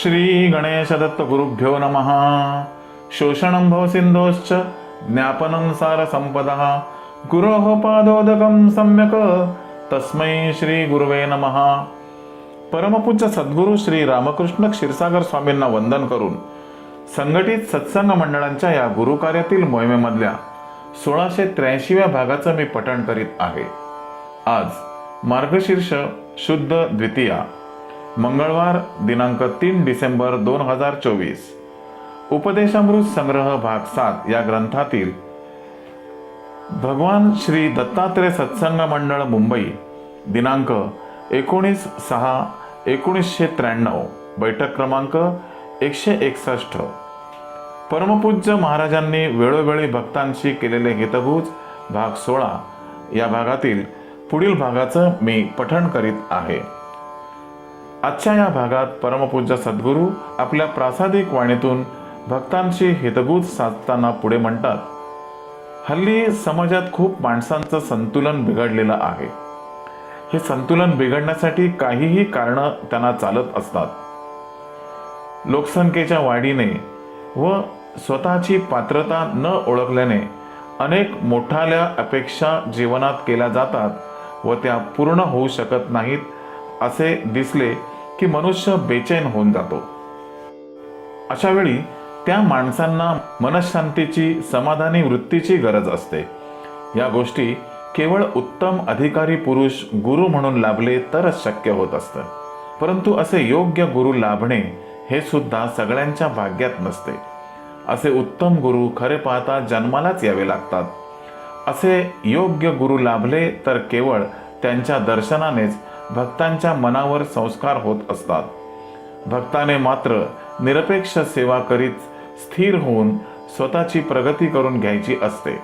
श्री गणेश दत्त गुरुभ्यो नमः। शोषणं भवसिन्धोश्च ज्ञापनं सारसम्पदः। गुरोः पादोदकं सम्यक्। तस्मै श्री गुरुवे नमः। परमपूज्य सद्गुरू श्री रामकृष्ण क्षीरसागर स्वामींना वंदन करून संघटित सत्संग मंडळांच्या या गुरुकार्यातील मोहिमेमधल्या सोळाशे त्र्याऐंशीव्या भागाचं मी पठण करीत आहे. आज मार्गशीर्ष शुद्ध द्वितीया. मंगळवार दिनांक तीन डिसेंबर दोन हजार चोवीस. उपदेशामृत संग्रह भाग सात या ग्रंथातील भगवान श्री दत्तात्रय सत्संग मंडळ मुंबई दिनांक एकोणीस सहा एकोणीसशे त्र्याण्णव बैठक क्रमांक एकशे एकसष्ट. परमपूज्य महाराजांनी वेळोवेळी भक्तांशी केलेले हितभूज भाग सोळा या भागातील पुढील भागाचं मी पठण करीत आहे. आजच्या या भागात परमपूज्य सद्गुरू आपल्या प्रासादिक वाणीतून भक्तांशी हितभूत साधताना पुढे म्हणतात हल्ली समाजात खूप माणसांचं संतुलन बिघडलेलं आहे. हे संतुलन बिघडण्यासाठी काहीही कारणं त्यांना चालत असतात. लोकसंख्येच्या वाढीने व स्वतःची पात्रता न ओळखल्याने अनेक मोठाल्या अपेक्षा जीवनात केल्या जातात व त्या पूर्ण होऊ शकत नाहीत असे दिसले की मनुष्य बेचैन होऊन जातो. अशा वेळी त्या माणसांना मनशांतीची समाधानी वृत्तीची गरज असते. या गोष्टी केवळ उत्तम अधिकारी पुरुष गुरु म्हणून लाभले तरच शक्य होत असतं. परंतु असे योग्य गुरु लाभणे हे सुद्धा सगळ्यांच्या भाग्यात नसते. असे उत्तम गुरु खरे पाहता जन्मालाच यावे लागतात. असे योग्य गुरु लाभले तर केवळ त्यांच्या दर्शनानेच भक्तांच्या मनावर संस्कार होत असतात. भक्ताने मात्र निरपेक्ष सेवा करीत स्थिर होऊन स्वतःची प्रगती करून घ्यायची असते.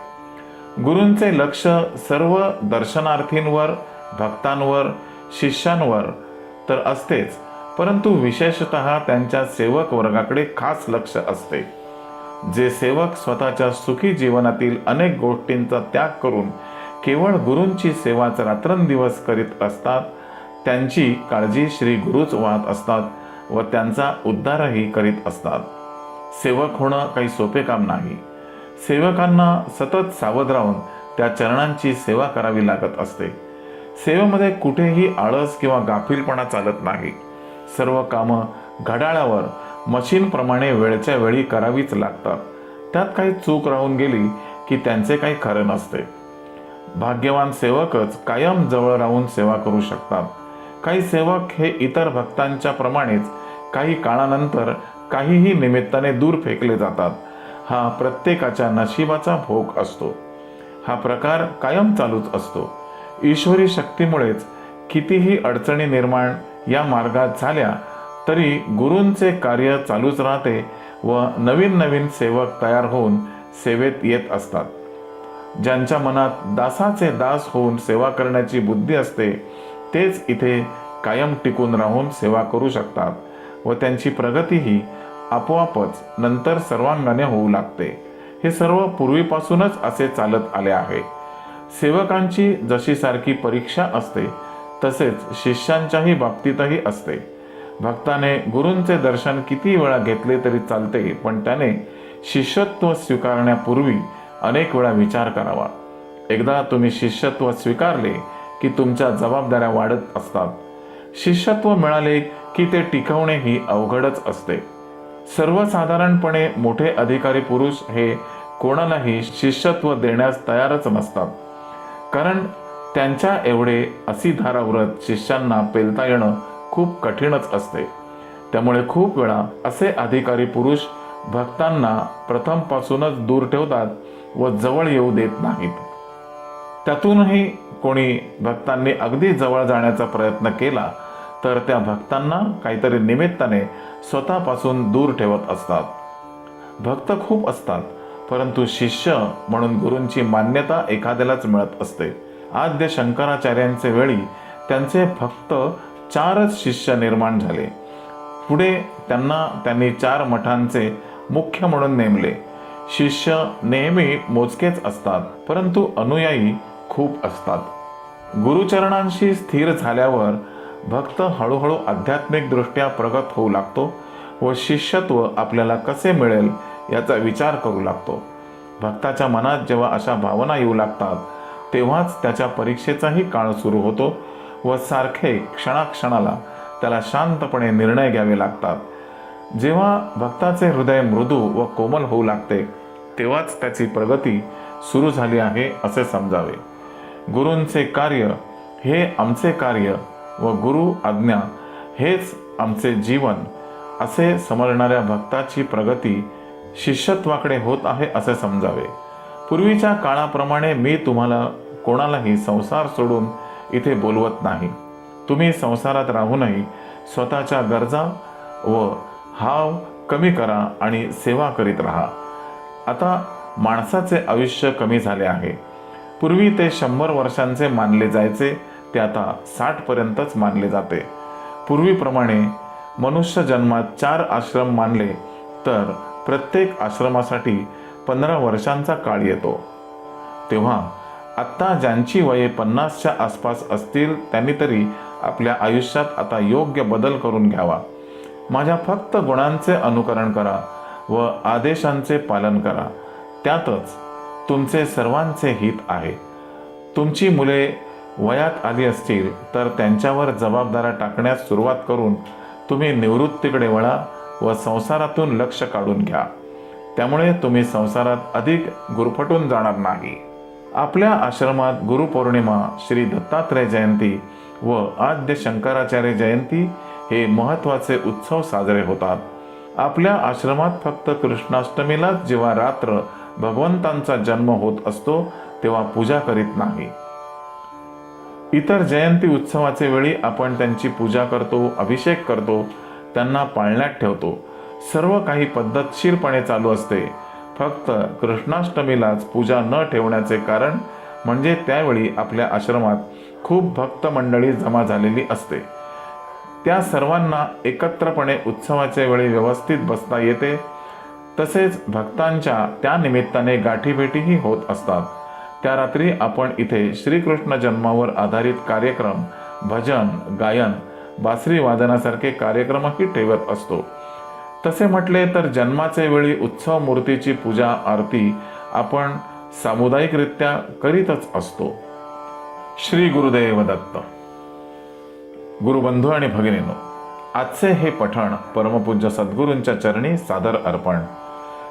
गुरूंचे लक्ष सर्व दर्शनार्थींवर भक्तांवर शिष्यांवर तर असतेच परंतु विशेषत त्यांच्या सेवक वर्गाकडे खास लक्ष असते. जे सेवक स्वतःच्या सुखी जीवनातील अनेक गोष्टींचा त्याग करून केवळ गुरूंची सेवाच रात्रंदिवस करीत असतात त्यांची काळजी श्री गुरुच वाहत असतात व त्यांचा उद्धारही करीत असतात. सेवक होणं काही सोपे काम नाही. सेवकांना सतत सावध राहून त्या चरणांची सेवा करावी लागत असते. सेवेमध्ये कुठेही आळस किंवा गाफीलपणा चालत नाही. सर्व कामं घड्याळावर मशीनप्रमाणे वेळच्या वेळी करावीच लागतात. त्यात काही चूक राहून गेली की त्यांचे काही खरं नसते. भाग्यवान सेवकच कायम जवळ राहून सेवा करू शकतात. काही सेवक हे इतर भक्तांच्या प्रमाणेच काही काळानंतर काहीही निमित्ताने दूर फेकले जातात. हा प्रत्येकाच्या नशिबाचा भोग असतो. हा प्रकार कायम चालूच असतो. ईश्वरी शक्तीमुळेच कितीही अडचणी निर्माण या मार्गात झाल्या तरी गुरूंचे कार्य चालूच राहते व नवीन नवीन सेवक तयार होऊन सेवेत येत असतात. ज्यांच्या मनात दासाचे दास होऊन सेवा करण्याची बुद्धी असते तेच इथे कायम टिकून राहून सेवा करू शकतात व त्यांची प्रगतीही आपोआपच नंतर सर्वांगाने होऊ लागते. हे सर्व पूर्वीपासूनच असे चालत आले आहे. सेवकांची जशी सारखी परीक्षा असते तसेच शिष्यांच्याही बाबतीतही असते. भक्ताने गुरूंचे दर्शन किती वेळा घेतले तरी चालते पण त्याने शिष्यत्व स्वीकारण्यापूर्वी अनेक वेळा विचार करावा. एकदा तुम्ही शिष्यत्व स्वीकारले की तुमच्या जबाबदाऱ्या वाढत असतात. शिष्यत्व मिळाले की ते टिकवणे ही अवघडच असते. सर्वसाधारणपणे मोठे अधिकारी पुरुष हे कोणालाही शिष्यत्व देण्यास तयारच नसतात. कारण त्यांच्या एवढे असी धाराव्रत शिष्यांना पेलता येणं खूप कठीणच असते. त्यामुळे खूप वेळा असे अधिकारी पुरुष भक्तांना प्रथमपासूनच दूर ठेवतात व जवळ येऊ देत नाहीत. त्यातूनही कोणी भक्तांनी अगदी जवळ जाण्याचा प्रयत्न केला तर त्या भक्तांना काहीतरी निमित्ताने स्वतःपासून दूर ठेवत असतात. भक्त खूप असतात परंतु शिष्य म्हणून गुरूंची मान्यता एखाद्यालाच मिळत असते. आद्य शंकराचार्यांचे वेळी त्यांचे फक्त चारच शिष्य निर्माण झाले. पुढे त्यांना त्यांनी चार मठांचे मुख्य म्हणून नेमले. शिष्य नेहमी मोजकेच असतात परंतु अनुयायी खूप असतात. गुरुचरणांशी स्थिर झाल्यावर भक्त हळूहळू आध्यात्मिकदृष्ट्या प्रगत होऊ लागतो व शिष्यत्व आपल्याला कसे मिळेल याचा विचार करू लागतो. भक्ताच्या मनात जेव्हा अशा भावना येऊ लागतात तेव्हाच त्याच्या परीक्षेचाही काळ सुरू होतो व सारखे क्षणाक्षणाला त्याला शांतपणे निर्णय घ्यावे लागतात. जेव्हा भक्ताचे हृदय मृदू व कोमल होऊ लागते तेव्हाच त्याची प्रगती सुरू झाली आहे असे समजावे. गुरूंचे कार्य हे आमचे कार्य व गुरु आज्ञा हेच आमचे जीवन असे समजणाऱ्या भक्ताची प्रगती शिष्यत्वाकडे होत आहे असे समजावे. पूर्वीच्या काळाप्रमाणे मी तुम्हाला कोणालाही संसार सोडून इथे बोलवत नाही. तुम्ही संसारात राहूनही स्वतःच्या गरजा व हाव कमी करा आणि सेवा करीत राहा. आता माणसाचे आयुष्य कमी झाले आहे. पूर्वी ते शंभर वर्षांचे मानले जायचे ते आता साठपर्यंतच मानले जाते. पूर्वीप्रमाणे मनुष्य जन्मात चार आश्रम मानले तर प्रत्येक आश्रमासाठी पंधरा वर्षांचा काळ येतो. तेव्हा आत्ता ज्यांची वये पन्नासच्या आसपास असतील त्यांनी तरी आपल्या आयुष्यात आता योग्य बदल करून घ्यावा. माझ्या फक्त गुणांचे अनुकरण करा व आदेशांचे पालन करा. त्यातच तुमचे सर्वांचे हित आहे. तुमची मुले वयात आली असतील तर त्यांच्यावर जबाबदाऱ्या टाकण्यास सुरुवात करून तुम्ही निवृत्तीकडे वळा व संसारातून लक्ष काढून घ्या. त्यामुळे तुम्ही संसारात अधिक गुरफटून जाणार नाही. आपल्या आश्रमात गुरुपौर्णिमा श्री दत्तात्रय जयंती व आद्य शंकराचार्य जयंती हे महत्त्वाचे उत्सव साजरे होतात. आपल्या आश्रमात फक्त कृष्णाष्टमीलाच जेव्हा रात्र भगवंतांचा जन्म होत असतो तेव्हा पूजा करीत नाही. इतर जयंती उत्सवाचे वेळी आपण त्यांची पूजा करतो अभिषेक करतो त्यांना पाळण्यात ठेवतो. सर्व काही पद्धतशीरपणे चालू असते. फक्त कृष्णाष्टमीलाच पूजा न ठेवण्याचे कारण म्हणजे त्यावेळी आपल्या आश्रमात खूप भक्त मंडळी जमा झालेली असते. त्या सर्वांना एकत्रपणे उत्सवाच्या वेळी व्यवस्थित बसता येते. तसेच भक्तांच्या त्या निमित्ताने गाठीभेटीही होत असतात. त्या रात्री आपण इथे श्रीकृष्ण जन्मावर आधारित कार्यक्रम भजन गायन बासरी वादनासारखे कार्यक्रमही ठेवत असतो. तसे म्हटले तर जन्माचे वेळी उत्सव मूर्तीची पूजा आरती आपण सामुदायिकरित्या करीतच असतो. श्री गुरुदेव दत्त. गुरुबंधू आणि भगिनीनो आजचे हे पठण परमपूज्य सद्गुरूंच्या चरणी सादर अर्पण.